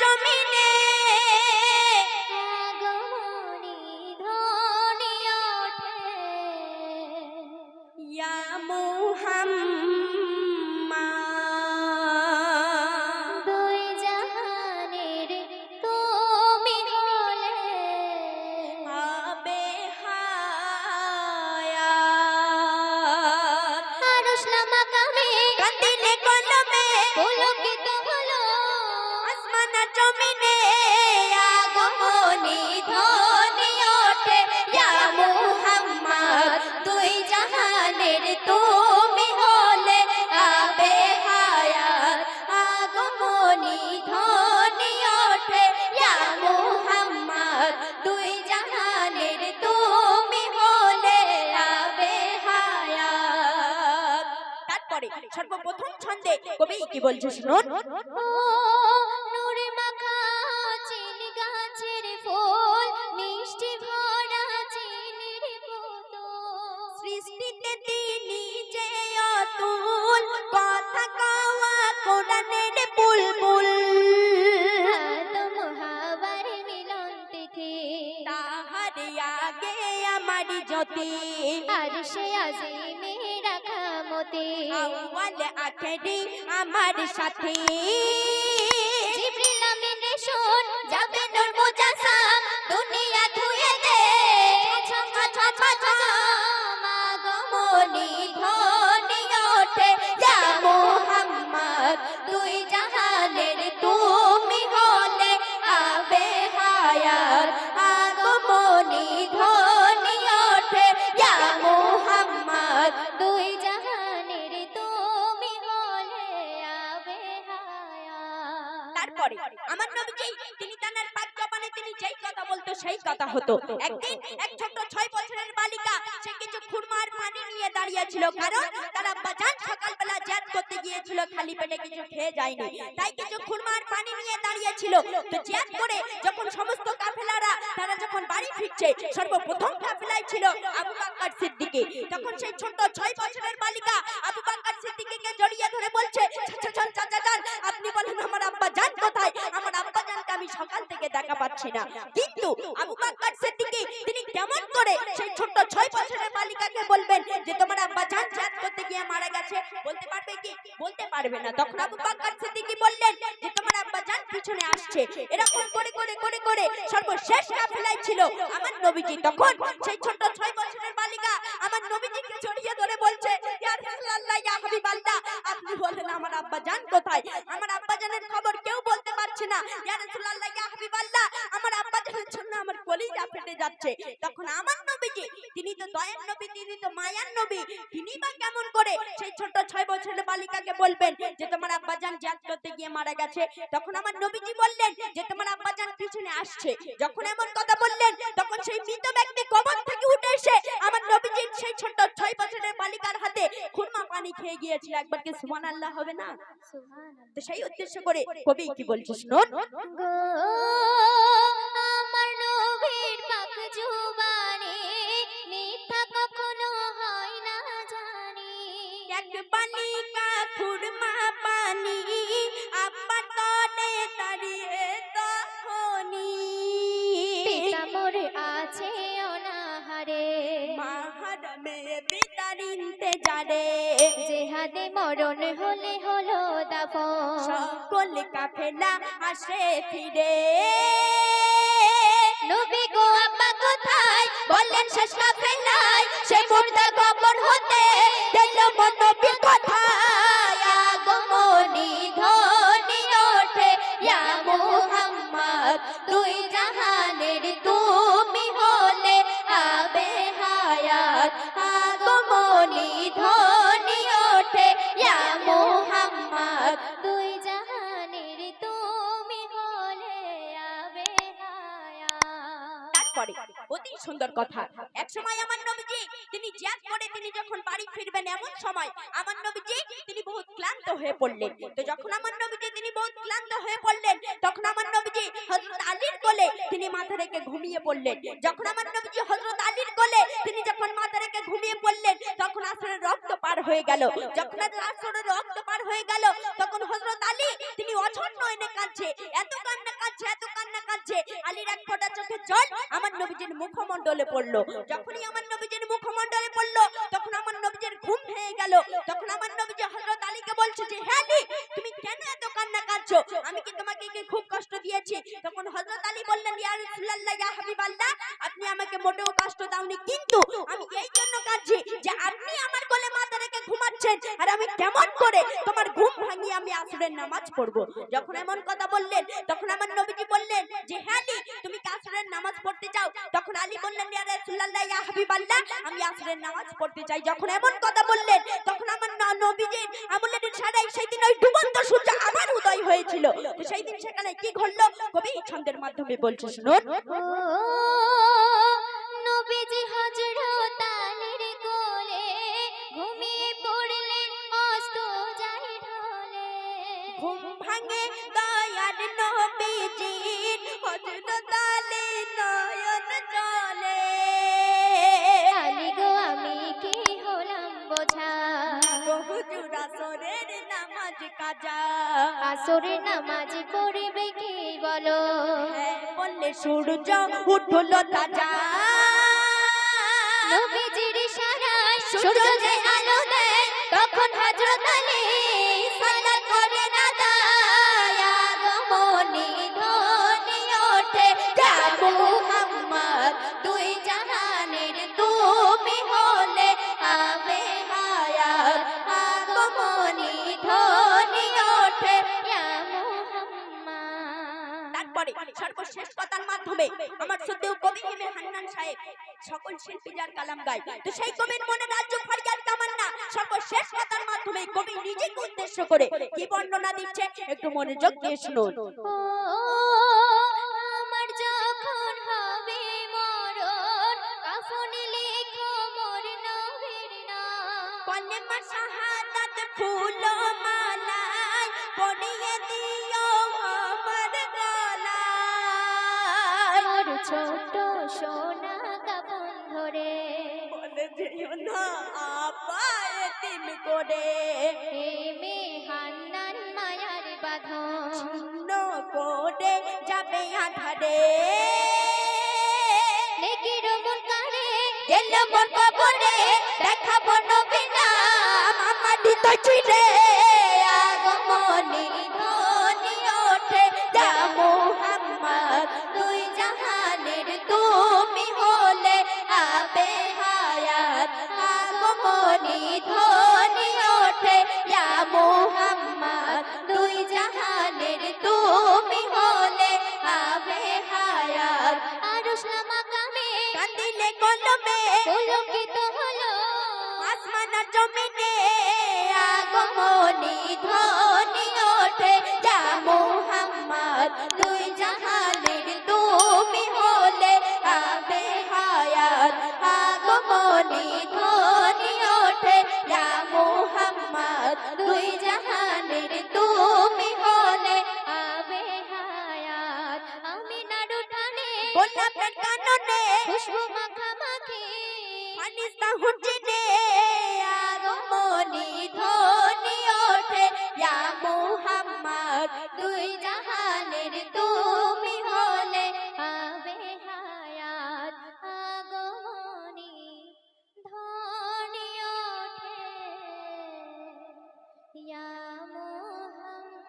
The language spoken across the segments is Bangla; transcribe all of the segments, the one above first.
জমিনে কি বলছে শুনুন ও নূর মাখা চিনি গাছের মিষ্টি ভরা চিনির সৃষ্টিতে তিনি যে অতুল কথা কওয়া কোরআনের বুলবুল। আদম হাওয়ার মিলন তিথি তাহার আগে আমার জ্যোতি। আর সে আজিমে মতে। আউয়াল আখেরি আমার সাথে। জিবরিল আমিন শুন যাবে নূর মুজাসসাম দুনিয়া ধুয়ে দে। ছমা ছমা ছমা কথা হতো। একদিন এক ছোট্ট ছয় বছরের বালিকা, সে কিছু খুরমার পানি নিয়ে দাঁড়িয়ে ছিল কারণ তার জান সকালবেলা জ্যাদ করতে গিয়েছিল, খালি পেটে কিছু খেয়ে যায়নি। তাই কিছু খুরমার পানি নিয়ে দাঁড়িয়ে ছিল তো জ্যাদ করে যখন সমস্ত কাফেলারা, তারা যখন বাড়ি ফিরছে, সর্বপ্রথম কাফেলায় ছিল আবু বাক্কার সিদ্দিকী। তখন সেই ছোট ছয় বছরের বালিকা আবু বাক্কার সিদ্দিকীকে জড়িয়ে ধরে বলছে চাচা যান চাচা যান আপনি বলেন আমার আব্বা জান কোথায় আমার আব্বা জানকে আমি সকাল থেকে দেখা পাচ্ছি না। কিন্তু আবু বাক্কার সিদ্দিকী তিনি কেমন করে সেই ছয় বছরের বালিকাকে বলবেন যে, তোমার আব্বা জাত করতে গিয়ে মারা গেছে। বলতে পারবে কি? বলতে পারবে না। তখন আবু বাক্কার সিদ্দিকী বললেন যে, তোমার আব্বা পিছনে আসছে। এরকম করে করে করে করে সর্বশেষ কাফেলায় ছিল আমার নবীজি। তখন সেই ছোট্ট ছয় বছরের বালিকা আমার নবীজিকে জড়িয়ে ধরে বলছে, ইয়া রাসূলুল্লাহ, ইয়া হাবিবাল্লাহ, আপনি বলেন আমার আব্বা জান কোথায়? আমার আব্বা জানের খবর কেউ বলতে পারছে না। ইয়া রাসূলুল্লাহ, ইয়া হাবিবাল্লাহ, আমার আব্বা জানের জন্য আমার কলিজা ফেটে যাচ্ছে। তখন আমার নবীজি, তিনি তো দয়ার নবী, তিনি তো মায়ার নবী, তিনি বা কেমন করে সেই ছোট ছয় বছরের বালিকাকে বলবেন যে, তোমার আব্বা জান জাত করতে গিয়ে মারা গেছে। তখন আমার নবীজি বললেন যে, তোমার আব্বা জান পিছনে আসছে। যখন এমন কথা বললেন, তখন সেই মৃত ব্যক্তি কবর থেকে উঠে এসে আমার নবীজির সেই ছোট ছয় বছরের বালিকার হাতে খুরমা পানি খেয়ে গিয়েছিল। একবার কি সুবহানাল্লাহ হবে না? তো সেই উদ্দেশ্য করে কবি কি বলছে শুনুন মাহারমে পিতার ইন্তেজারে জেহাদে মরণ হলে হলো দাফন। সকল কাফেলা আসে ফিরে। নবী গো আব্বা কোথায়? বললেন শেষ কাফেলায় সে মুর্দা কবর হতে দিল মনবীর কথায়। সুন্দর কথা। এক সময় আমার নবীজি, তিনি জ্যাদ করে তিনি যখন বাড়ি ফিরবেন এমন সময় আমার নবীজি, তিনি বহুত ক্লান্ত হয়ে পড়লেন। তো যখন আমার নবীজি, তিনি বহুত ক্লান্ত হয়ে পড়লেন, তখন আমার নবীজি হযরত আলীর কোলে তিনি মাথা রেখে ঘুমিয়ে পড়লেন। যখন আমার নবীজি হযরত আলীর কোলে তিনি যখন মাথা রেখে ঘুমিয়ে পড়লেন, তখন আসলে রক্ত পার হয়ে গেল। যখন আর আসরে রক্ত পার হয়ে গেল, তখন হযরত আলী, তিনি অছন্ন এনে কাঁদছে। এত কান্না আলীর এক ফোঁটা চোখের জল আমার নবীজির মুখমণ্ডলে পড়ল। যখনই আমার নবীজির মুখমণ্ডলে পড়ল, তখন আমার নবীজির ঘুম ভেঙে গেল। তখন আমার নবীজি হযরত আলীকে বলছে যে হ্যাঁ আলী, তুমি কেন এত কান্না কাঁদছো? আমি কি তোমাকে কি খুব কষ্ট দিয়েছি? তখন হযরত আলী বললেন, ইয়া রাসূলুল্লাহ, ইয়া হাবিবাল্লাহ, আপনি আমাকে মোটেও কষ্ট দাওনি। কিন্তু আমি এই জন্য কাঁদছি যে আপনি আমার কোলে মাথা ঘুমাচ্ছেন আর আমি কেমন করে তোমার ঘুম ভাঙিয়ে আমি আসরের নামাজ পড়ব? যখন এমন কথা বললেন, তখন আমার নবীজি বললেন যে হ্যাঁ তুমি আসরের নামাজ পড়তে চাও? তখন আলী বললেন আমি আসরের নামাজ পড়তে চাই। যখন এমন কথা বললেন, তখন আমার ন- নবীজির আমলের সারাই সেই দিন ওই ডুবন্ত সূর্য আবার উদয় হয়েছিল। তো সেই দিন সেখানে কি ঘটলো? কবি ছন্দের মাধ্যমে বলছে, শুনুন। আসরের নামাজ পড়বে কি বলো? হ্যাঁ, বললে সূর্য উঠল তাজা। নবীজির সারা সূর্য যে সর্বশেষ কথার মাধ্যমে আমার সত্যিও কবি হিমে হান্নান সাহেব সকল শিল্পী যার কালাম গায়। তো সেই কবির মনে রাজ্য ফারিয়ার তামান্না সর্বশেষ কথার মাধ্যমে কবি নিজেকে উদ্দেশ্য করে কি বর্ণনা দিচ্ছে একটু মনোযোগ দিয়ে শুনুন। আমার যখন হবে মরণ কাফনে লেখো মোর নবীর নাম। কলেমা শাহাদাত ফুল মালায় পড়িয়ে ছোট সোনা কাপন ধরে বলে দিও না আপা এতিম করে। হে মে হান্নান মায়ার বাঁধন। ছিন্ন করে যাবে আধারে। নেকির মন কারে গেল মন কবরে দেখাবো আমার হৃদয় পুলকিত হলো। আসমান জমিনে আগমনী ধ্বনি ওঠে। যা মুহাম্মদ তুই জাহানের তুমি হলে। আবে হায়াত আগমনী ধ্বনি ওঠে। যা মুহাম্মদ তুই জাহানের তুমি হলে। আবে হায়াত আমি নাড়ু টানে গোলাপের কাননে খুশবু ফানিস্তা হুজিনে আগমনী ধ্বনি ওঠে। ইয়া মুহাম্মদ তুই জাহানের তুমি হলে আবে হায়াত আগমনী ধ্বনি ওঠে। ইয়া মুহাম্মদ।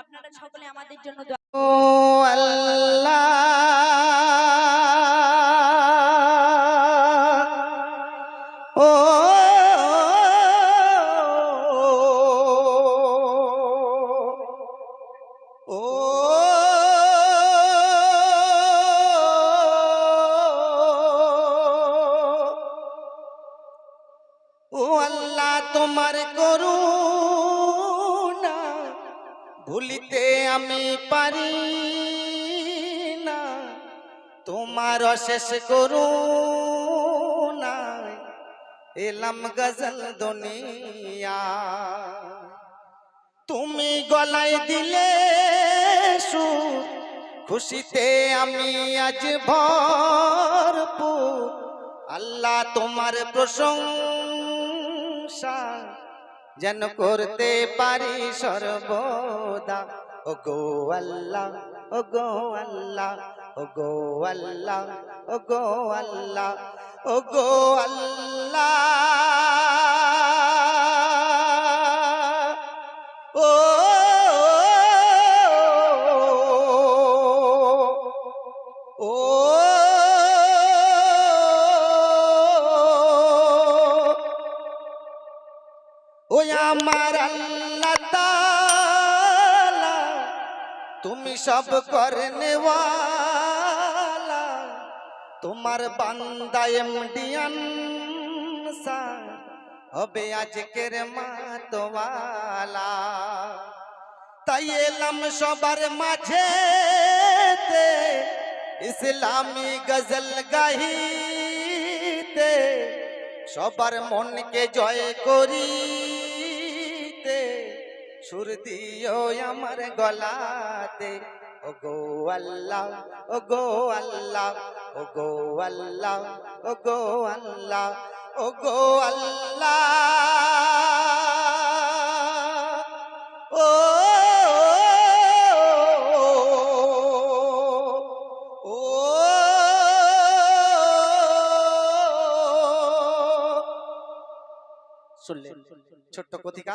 আপনারা সকলে আমাদের জন্য ও আল্লাহ। তোমার করুণা ভুলিতে আমি পারি না। তোমার অশেষ করুণা এলাম গজল দুনিয়া। তুমি গলায় দিলে সুর, খুশিতে আমি আজ ভরপুর। আল্লাহ তোমার প্রশংসা যেন করতে পারি সর্বদা। ও গো আল্লাহ ও গো আল্লাহ ও গো আল্লাহ ও গো আল্লাহ ও গো আল্লাহ। ও আমার আল্লাহ তুমি সব করনে তোমার বান্দা এমডিয়ান হবে আজকের মাতওয়ালা তাই এলাম সবার মাঝে ইসলামী গজল গাহিতে, সবার মনকে জয় করিতে সুর দিও আমার গলাতে। ও গো আল্লাহ ও গো আল্লাহ ও গো আল্লাহ ও গো আল্লাহ। ও গো আল্লাহ ও। শুনলেন ছোট্ট কথিকা?